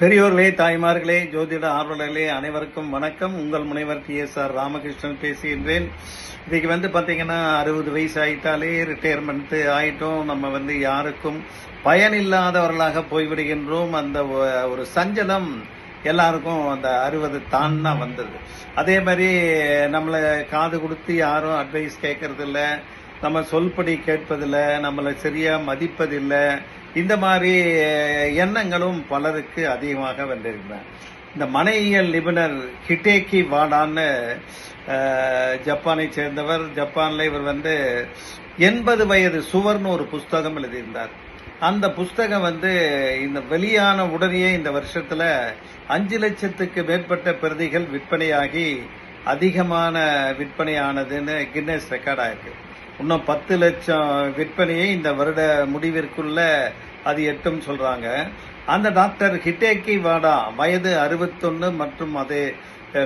பெரியோர்களே தாய்மார்களே ஜோதிட ஆர்வலர்களே அனைவருக்கும் வணக்கம். உங்கள் முனைவர் டி. எஸ். ஆர். ராமகிருஷ்ணன் பேசுகின்றேன். இன்னைக்கு வந்து பார்த்தீங்கன்னா அறுபது வயசு ஆயிட்டாலே ரிட்டையர்மெண்ட் ஆயிட்டோம். நம்ம வந்து யாருக்கும் பயனில்லாதவர்களாக போய்விடுகின்றோம். அந்த ஒரு சஞ்சலம் எல்லாருக்கும் அந்த அறுபது தான்னா வந்தது. அதே மாதிரி நம்மளை காது கொடுத்து யாரும் அட்வைஸ் கேட்கறதில்ல நம்ம சொல்படி கேட்பதில்லை. நம்மளை சரியா மதிப்பதில்லை. இந்த மாதிரி எண்ணங்களும் பலருக்கு அதிகமாக வந்திருக்கிறேன் இந்த மனையியல் நிபுணர் ஹிட்டேக்கி வாடான்னு ஜப்பானை சேர்ந்தவர். ஜப்பான்ல இவர் வந்து எண்பது வயது சுவர்னு ஒரு புஸ்தகம் எழுதியிருந்தார். அந்த புஸ்தகம் வந்து இந்த வெளியான உடனேயே இந்த வருஷத்துல அஞ்சு லட்சத்துக்கு மேற்பட்ட பிரதிகள் விற்பனையாகி அதிகமான விற்பனையானதுன்னு கின்னஸ் ரெக்கார்டாயிருக்கு. இன்னும் பத்து லட்சம் விற்பனையை இந்த வருட முடிவிற்குள்ள அது எட்டும் சொல்றாங்க. அந்த டாக்டர் ஹிட்டேக்கி வாடா வயது அறுபத்தொன்னு மற்றும் அது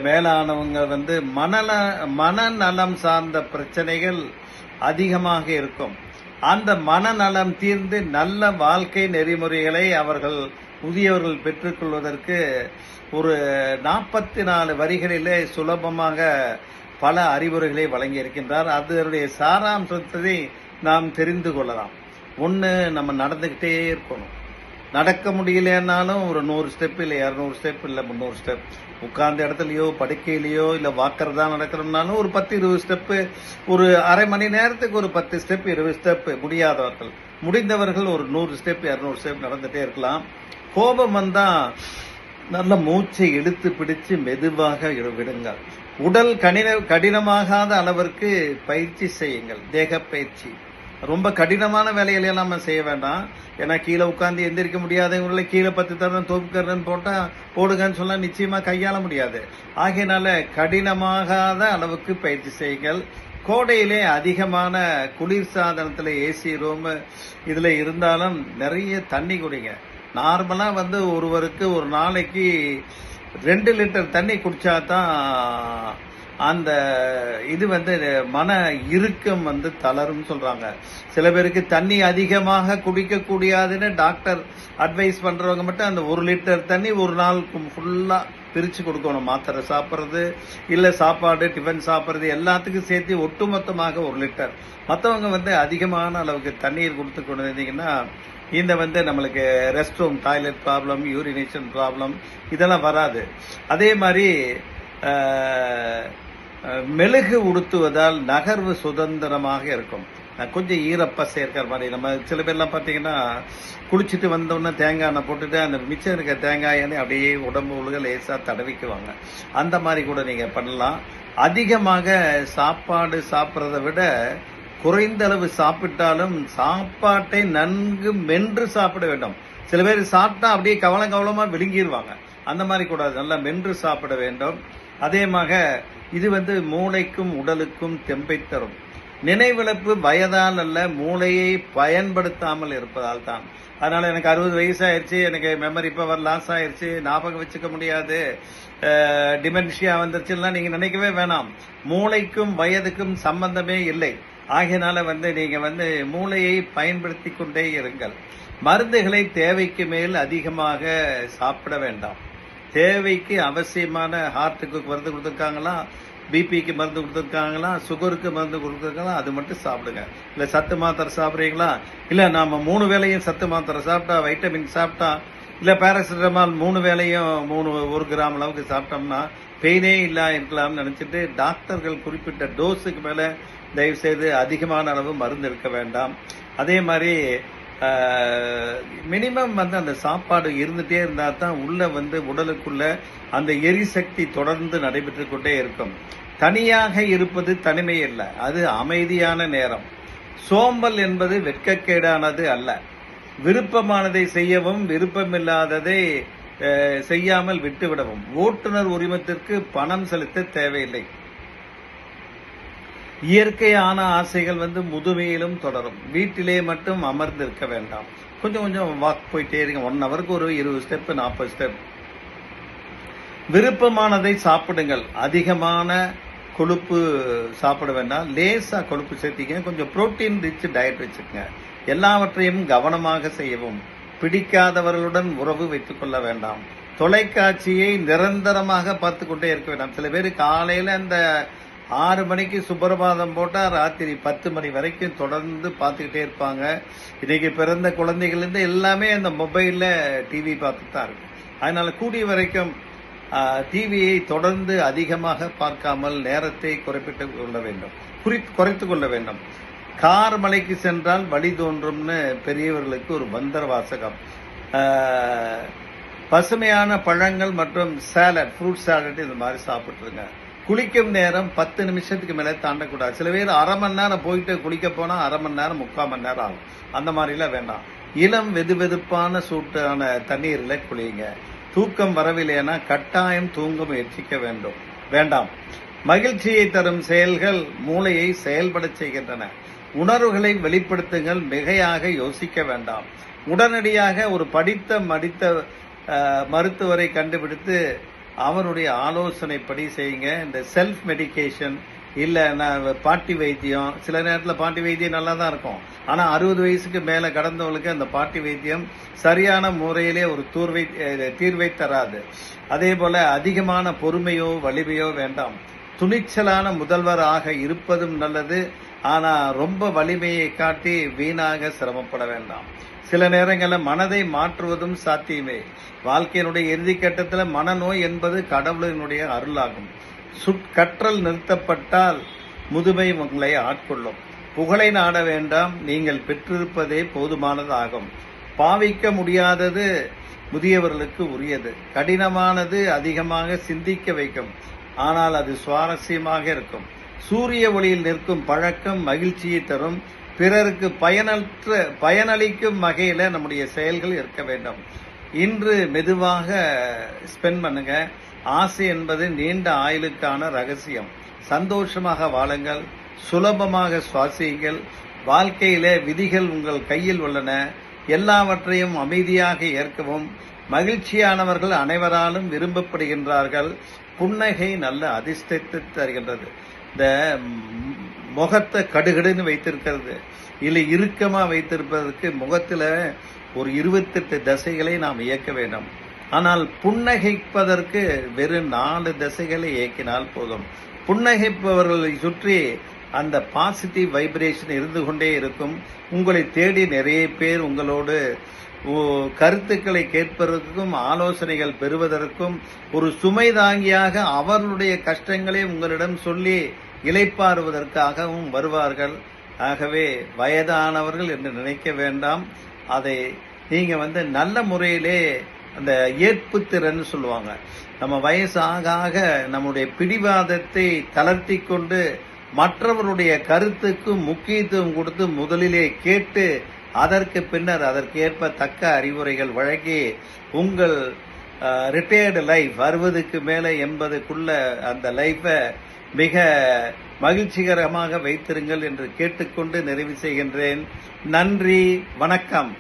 மேலானவங்க வந்து மனநல மனநலம் சார்ந்த பிரச்சனைகள் அதிகமாக இருக்கும். அந்த மனநலம் தீர்ந்து நல்ல வாழ்க்கை நெறிமுறைகளை அவர்கள் புதியவர்கள் பெற்றுக்கொள்வதற்கு ஒரு நாற்பத்தி நாலு வரிகளிலே சுலபமாக பல அறிவுரைகளை வழங்கியிருக்கின்றார். அதனுடைய சாராம்சத்தை நாம் தெரிந்து கொள்ளலாம். ஒன்று நம்ம நடந்துக்கிட்டே இருக்கணும். நடக்க முடியலன்னாலும் ஒரு நூறு ஸ்டெப் இல்லை இரநூறு ஸ்டெப் இல்லை முந்நூறு ஸ்டெப் உட்கார்ந்த இடத்துலையோ படுக்கையிலையோ இல்லை வாக்கறதா நடக்கிறோம்னாலும் ஒரு பத்து இருபது ஸ்டெப்பு ஒரு அரை மணி நேரத்துக்கு ஒரு பத்து ஸ்டெப் இருபது ஸ்டெப்பு முடியாதவர்கள். முடிந்தவர்கள் ஒரு நூறு ஸ்டெப் இரநூறு ஸ்டெப் நடந்துகிட்டே இருக்கலாம். கோபம் வந்தால் நல்ல மூச்சை இழுத்து பிடிச்சு மெதுவாக விடுங்கள். உடல் கடின கடினமாகாத அளவிற்கு பயிற்சி செய்யுங்கள். தேக பயிற்சி ரொம்ப கடினமான வேலைகளை நம்ம செய்ய வேண்டாம். ஏன்னா கீழே உட்காந்து எந்திரிக்க முடியாதவங்களை கீழே பத்து தரணும் தோப்புக்கறன்னு போட்டால் போடுங்கன்னு சொன்னால் நிச்சயமாக கையாள முடியாது. ஆகையினால கடினமாகாத அளவுக்கு பயிற்சி செய்யுங்கள். கோடையிலே அதிகமான குளிர் சாதனத்தில் ஏசி ரூம் இதில் இருந்தாலும் நிறைய தண்ணி குடிங்க. நார்மலாக வந்து ஒருவருக்கு ஒரு நாளைக்கு ரெண்டு லிட்டர் தண்ணி குடித்தா தான் அந்த இது வந்து மன இறுக்கம் வந்து தளரும் சொல்றாங்க. சில பேருக்கு தண்ணி அதிகமாக குடிக்க கூடியாதுன்னு டாக்டர் அட்வைஸ் பண்றவங்க மட்டும் அந்த ஒரு லிட்டர் தண்ணி ஒரு நாளுக்கு ஃபுல்லா பிரித்து கொடுக்கணும். மாத்திரை சாப்பிட்றது இல்லை சாப்பாடு டிஃபன் சாப்பிட்றது எல்லாத்துக்கும் சேர்த்து ஒட்டுமொத்தமாக ஒரு லிட்டர். மற்றவங்க வந்து அதிகமான அளவுக்கு தண்ணீர் கொடுத்து கொண்டு வந்தீங்கன்னா இந்த வந்து நம்மளுக்கு rest room toilet problem urination problem இதெல்லாம் வராது. அதே மாதிரி மெழுகு உடுத்துவதால் நகர்வு சுதந்திரமாக இருக்கும். கொஞ்சம் ஈரப்ப சேர்க்கிற மாதிரி. நம்ம சில பேர்லாம் பார்த்தீங்கன்னா குளிச்சுட்டு வந்தோடனே தேங்காய் எண்ணெய் போட்டுட்டு அந்த மிச்சம் இருக்க தேங்காய் எண்ணெய் அப்படியே உடம்பு உழுக லேசாக தடவிக்குவாங்க. அந்த மாதிரி கூட நீங்கள் பண்ணலாம். அதிகமாக சாப்பாடு சாப்பிட்றத விட குறைந்த அளவு சாப்பிட்டாலும் சாப்பாட்டை நன்கு மென்று சாப்பிட வேண்டும். சில பேர் சாப்பிட்டா அப்படியே கவலம் கவலமாக விழுங்கிடுவாங்க அந்த மாதிரி கூடாது நல்லா மென்று சாப்பிட வேண்டும். அதேமாக இது வந்து மூளைக்கும் உடலுக்கும் தெம்பை தரும். நினைவிழப்பு வயதால் அல்ல மூளையை பயன்படுத்தாமல் இருப்பதால் தான். அதனால் எனக்கு அறுபது வயசு ஆயிருச்சு எனக்கு மெமரி பவர் லாஸ் ஆயிடுச்சு ஞாபகம் வச்சுக்க முடியாது. டிமென்ஷியா வந்துருச்சுலாம் நீங்கள் நினைக்கவே வேணாம். மூளைக்கும் வயதுக்கும் சம்பந்தமே இல்லை. ஆகையினால வந்து நீங்கள் வந்து மூளையை பயன்படுத்தி கொண்டே இருங்கள். மருந்துகளை தேவைக்கு மேல் அதிகமாக சாப்பிட வேண்டாம். தேவைக்கு அவசியமான ஹார்ட்டுக்கு மருந்து கொடுத்துருக்காங்களா? பிபிக்கு மருந்து கொடுத்துருக்காங்களா? சுகருக்கு மருந்து கொடுத்துருக்காங்களா? அது மட்டும் சாப்பிடுங்க. இல்லை சத்து மாத்திரை சாப்பிட்றீங்களா? இல்லை நாம் மூணு வேளையும் சத்து மாத்திரை சாப்பிட்டா வைட்டமின் சாப்பிட்டா இல்லை பேராசிட்டமால் மூணு வேளையும் மூணு ஒரு கிராம் அளவுக்கு சாப்பிட்டோம்னா பெயினே இல்லா இருக்கலாம்னு நினச்சிட்டு டாக்டர்கள் குறிப்பிட்ட டோஸுக்கு மேலே தயவு செய்து அதிகமான அளவு மருந்து எடுக்க வேண்டாம். அதே மாதிரி மினிமம் வந்து அந்த சாப்பாடு இருந்துகிட்டே இருந்தால் தான் உள்ளே வந்து உடலுக்குள்ள அந்த எரிசக்தி தொடர்ந்து நடைபெற்று கொண்டே இருக்கும். தனியாக இருப்பது தனிமை அல்ல அது அமைதியான நேரம். சோம்பல் என்பது வெட்கக்கேடானது அல்ல. விருப்பமானதை செய்யவும் விருப்பமில்லாததை செய்யாமல் விட்டுவிடவும். ஓட்டுநர் உரிமத்திற்கு பணம் செலுத்த தேவையில்லை. இயற்கையான ஆசைகள் வந்து முதுமையிலும் தொடரும். வீட்டிலே மட்டும் அமர்ந்திருக்க வேண்டாம். கொஞ்சம் கொஞ்சம் வாக் போயிட்டே இருங்க. ஒன் ஹவருக்கு ஒரு இருபது ஸ்டெப் நாற்பது ஸ்டெப் விருப்பமானதை சாப்பிடுங்கள். அதிகமான கொழுப்பு சாப்பிட வேண்டாம். லேசா கொழுப்பு சேர்த்திங்க கொஞ்சம் புரோட்டீன் ரிச் டயட் வச்சுக்கங்க. எல்லாவற்றையும் கவனமாக செய்யவும். பிடிக்காதவர்களுடன் உறவு வைத்துக் கொள்ள வேண்டாம். தொலைக்காட்சியை நிரந்தரமாக பார்த்து கொண்டே இருக்க வேண்டாம். சில பேர் காலையில அந்த ஆறு மணிக்கு சுப்பிரபாதம் போட்டால் ராத்திரி பத்து மணி வரைக்கும் தொடர்ந்து பார்த்துக்கிட்டே இருப்பாங்க. இன்னைக்கு பிறந்த குழந்தைகள்லேருந்து எல்லாமே அந்த மொபைலில் டிவி பார்த்துட்டு தான் இருக்கு அதனால் கூடிய வரைக்கும் டிவியை தொடர்ந்து அதிகமாக பார்க்காமல் நேரத்தை குறிப்பிட்டு கொள்ள வேண்டும். குறித்து குறைத்து கொள்ள வேண்டும். கார் மலைக்கு சென்றால் வழி தோன்றும்னு பெரியவர்களுக்கு ஒரு மந்திர வாசகம். பசுமையான பழங்கள் மற்றும் சேலட் ஃப்ரூட் சேலட் இந்த மாதிரி சாப்பிட்ருங்க குளிக்கும் நேரம் பத்து நிமிஷத்துக்கு மேலே தாண்டக்கூடாது. சில பேர் அரை மணி நேரம் போயிட்டு குளிக்க போனால் அரை மணி நேரம் முக்கால் மணி நேரம் ஆகும். அந்த மாதிரிலாம் வேண்டாம். இளம் வெது வெதுப்பான சூட்டான தண்ணீரில் குளியுங்க. தூக்கம் வரவில்லைன்னா கட்டாயம் தூங்க முயற்சிக்க வேண்டும். வேண்டாம். மகிழ்ச்சியை தரும் செயல்கள் மூளையை செயல்பட செய்கின்றன. உணர்வுகளை வெளிப்படுத்துங்கள் மிகையாக யோசிக்க வேண்டாம். உடனடியாக ஒரு படித்த மடித்த மருத்துவரை கண்டுபிடித்து அவருடைய ஆலோசனைப்படி செய்யுங்க. இந்த செல்ஃப் மெடிக்கேஷன் இல்ல நான் பாட்டி வைத்தியம். சில நேரத்தில் பாட்டி வைத்தியம் நல்லா தான் இருக்கும். ஆனா அறுபது வயசுக்கு மேல கடந்தவங்களுக்கு அந்த பாட்டி வைத்தியம் சரியான முறையிலே ஒரு தூர்வை தீர்வை தராது. அதே போல அதிகமான பொறுமையோ வலிமையோ வேண்டாம். துணிச்சலான முதல்வராக இருப்பதும் நல்லது. ஆனா ரொம்ப வலிமையை காட்டி வீணாக சிரமப்பட வேண்டாம். சில நேரங்களில் மனதை மாற்றுவதும் சாத்தியமே. வாழ்க்கையினுடைய இறுதி கட்டத்தில் மனநோய் என்பது கடவுளினுடைய அருளாகும். சுட்கற்றல் நிறுத்தப்பட்டால் முதுமை உங்களை ஆட்கொள்ளும். புகழை நாட வேண்டாம் நீங்கள் பெற்றிருப்பதே போதுமானதாகும். பாவிக்க முடியாதது முதியவர்களுக்கு உரியது. கடினமானது அதிகமாக சிந்திக்க வைக்கும். ஆனால் அது சுவாரஸ்யமாக இருக்கும். சூரிய ஒளியில் நிற்கும் பழக்கம் மகிழ்ச்சியை தரும். பிறருக்கு பயனற்ற பயனளிக்கும் வகையில் நம்முடைய செயல்கள் இருக்க வேண்டும். இன்று மெதுவாக ஸ்பெண்ட் பண்ணுங்க. ஆசை என்பது நீண்ட ஆயுளுக்கான ரகசியம். சந்தோஷமாக வாழுங்கள். சுலபமாக சுவாசியுங்கள். வாழ்க்கையில விதிகள் உங்கள் கையில் உள்ளன. எல்லாவற்றையும் அமைதியாக ஏற்கவும். மகிழ்ச்சியானவர்கள் அனைவராலும் விரும்பப்படுகின்றார்கள். புன்னகை நல்ல அதிர்ஷ்டத்தை தருகின்றது. இந்த முகத்தை கடுகடுன்னு வைத்திருக்கிறது. இல்லை இறுக்கமாக வைத்திருப்பதற்கு முகத்தில் ஒரு இருபத்தெட்டு தசைகளை நாம் இயக்க வேண்டும். ஆனால் புன்னகைப்பதற்கு வெறும் நாலு தசைகளை இயக்கினால் போதும். புன்னகைப்பவர்களை சுற்றி அந்த பாசிட்டிவ் வைப்ரேஷன் இருந்து கொண்டே இருக்கும். உங்களை தேடி நிறைய பேர் உங்களோடு ஓ- கருத்துக்களை கேட்பதற்கும் ஆலோசனைகள் பெறுவதற்கும் ஒரு சுமை தாங்கியாக அவர்களுடைய கஷ்டங்களை உங்களிடம் சொல்லி இலைப்பாறுவதற்காகவும் வருவார்கள். ஆகவே வயதானவர்கள் என்று நினைக்க வேண்டாம். அதை நீங்க வந்து நல்ல முறையிலே அந்த ஏற்பு திறன் சொல்லுவாங்க. நம்ம வயசாக ஆக நம்முடைய பிடிவாதத்தை தளர்த்தி கொண்டு மற்றவருடைய கருத்துக்கு முக்கியத்துவம் கொடுத்து முதலிலே கேட்டு அதற்கு பின்னர் அதற்கேற்ப தக்க அறிவுரைகள் வழங்கி உங்கள் ரிட்டையர்டு லைஃப் அறுபதுக்கு மேலே எண்பதுக்குள்ள அந்த லைஃப்பை மிக மகிழ்ச்சிகரமாக வைத்திருங்கள் என்று கேட்டுக்கொண்டு நிறைவு செய்கின்றேன். நன்றி வணக்கம்.